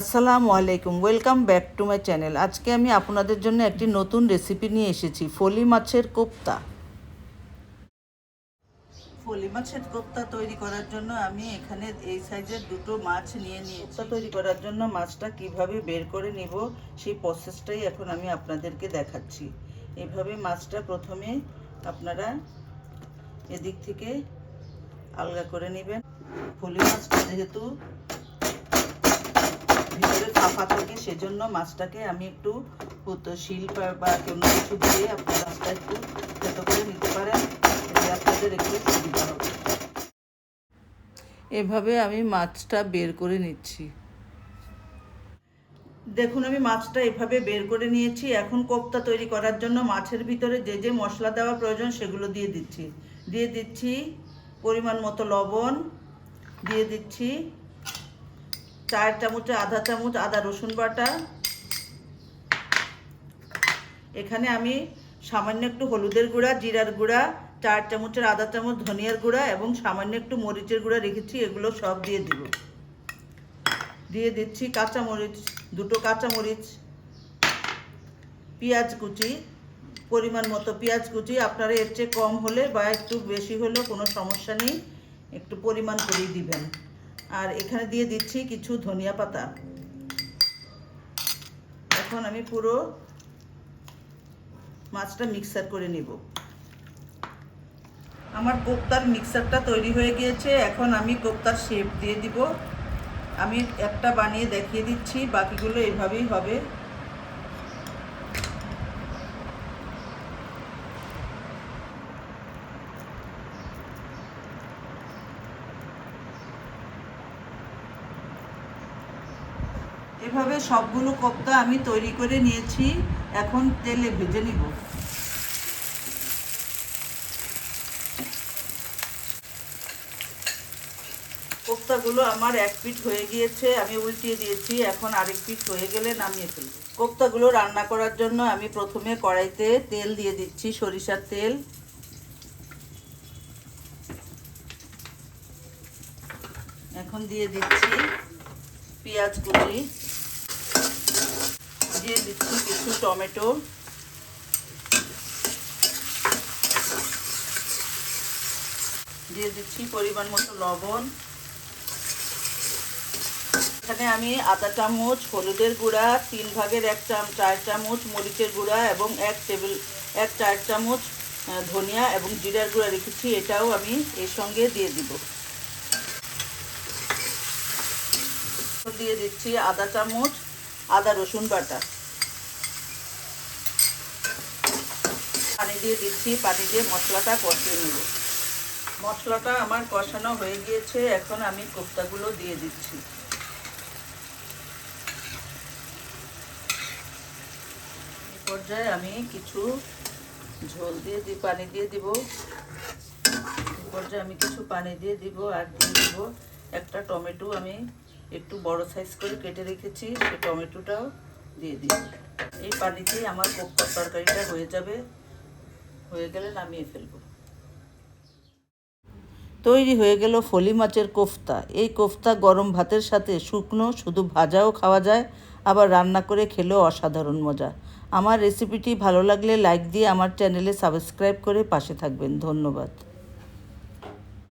আসসালামু আলাইকুম welcome back to my channel আজকে আমি আপনাদের জন্য একটি নতুন রেসিপি নিয়ে এসেছি ফলি মাছের কোপ্তা। ফলি মাছের কোপ্তা তৈরি করার জন্য আমি এখানে এই সাইজের দুটো মাছ নিয়ে নিয়ে কোপ্তা তৈরি করার জন্য মাছটা কীভাবে বের করে নিব সেই প্রসেসটাই এখন আমি আপনাদেরকে দেখাচ্ছি। এভাবে মাছটা প্রথমে আপনারা এদিক থেকে আলগা করে নেবেন। ফলি মাছটা যেহেতু ফাঁপা থাকে সেজন্য মাছটাকে আমি একটু শিল বা- কোনো কিছু দিয়ে আপনি মাছটা একটু থেতো করে নিতে পারেন। এতে আপনাদের একটু সুবিধা হবে। এভাবে আমি মাছটা বের করে নিচ্ছি। দেখুন, আমি মাছটা এভাবে বের করে নিয়েছি। এখন কোপ্তা তৈরি করার জন্য মাছের ভিতরে যে যে মশলা দেওয়া প্রয়োজন, সেগুলো দিয়ে দিচ্ছি। দিয়ে দিচ্ছি পরিমাণ মতো লবণ, দিয়ে দিচ্ছি চার চামচে আধা চামচ আদা রসুন বাটা। এখানে আমি সামান্য একটু হলুদের গুঁড়া, জিরার গুঁড়া, চার চামচের আধা চামচ ধনিয়ার গুঁড়া এবং সামান্য একটু মরিচের গুঁড়া রেখেছি, এগুলো সব দিয়ে দিব। দিয়ে দিচ্ছি কাঁচা মরিচ, দুটো কাঁচা মরিচ, পেঁয়াজ কুচি, পরিমাণ মতো পেঁয়াজ কুচি। আপনারা এর চেয়ে কম হলে বা একটু বেশি হলেও কোনো সমস্যা নেই, একটু পরিমাণ করেই দিবেন। আর এখানে দিয়ে দিচ্ছি কিছু ধনিয়া পাতা। এখন আমি পুরো মাছটা মিক্সার করে নিব। আমার কোপ্তার মিক্সারটা তৈরি হয়ে গিয়েছে। এখন আমি কোপ্তার শেপ দিয়ে দিব। আমি একটা বানিয়ে দেখিয়ে দিচ্ছি, বাকিগুলো এভাবেই হবে। এভাবে সবগুলো কোপ্তা আমি তৈরি করে নিয়েছি। এখন তেলে ভেজে নিব। কোপ্তাগুলো আমার এক পিঠ হয়ে গিয়েছে, আমি উল্টিয়ে দিয়েছি, এখন আরেক পিঠ হয়ে গেলে নামিয়ে ফেলব। কোপ্তাগুলো রান্না করার জন্য আমি প্রথমে কড়াইতে তেল দিয়ে দিচ্ছি সরিষার তেল। এখন দিয়ে দিচ্ছি পেঁয়াজ কুচি। দিয়ে দিচ্ছি কিছু টমেটো। দিয়ে দিচ্ছি পরিমাণ মতো লবণ। এখানে আমি আধা চামচ হলুদের গুঁড়া, তিন ভাগের এক চাম চার চামচ মরিচের গুঁড়া এবং এক টেবিল এক চার চামচ ধনিয়া এবং জিরার গুঁড়া রেখেছি। এটাও আমি এর সঙ্গে দিয়ে দিব। দিয়ে দিচ্ছি আদা চামচ আদা রসুন বাটা। পানি দিয়ে দিচ্ছি, পানি দিয়ে মশলাটা কষিয়ে নেব। মশলাটা আমার কষানো হয়ে গিয়েছে, এখন আমি কোপ্তাগুলো দিয়ে দিচ্ছি। পর্যায়ে আমি কিছু ঝোল দিয়ে দিই পানি দিয়ে দিব। পর্যায়ে আমি কিছু পানি দিয়ে দিব আর দিয়ে দিব একটা টমেটো। আমি একটু বড় সাইজ করে কেটে রেখেছি সেই টমেটোটাও দিয়ে দিই এই পানিতেই আমার কোপ্তার তরকারিটা হয়ে যাবে। হয়ে গেলে নামিয়ে ফেলব। তৈরি হয়ে গেল ফলি মাছের কোফতা। এই কোফতা গরম ভাতের সাথে শুকনো, শুধু ভাজাও খাওয়া যায়, আবার রান্না করে খেলেও অসাধারণ মজা। আমার রেসিপিটি ভালো লাগলে লাইক দিয়ে আমার চ্যানেলে সাবস্ক্রাইব করে পাশে থাকবেন। ধন্যবাদ।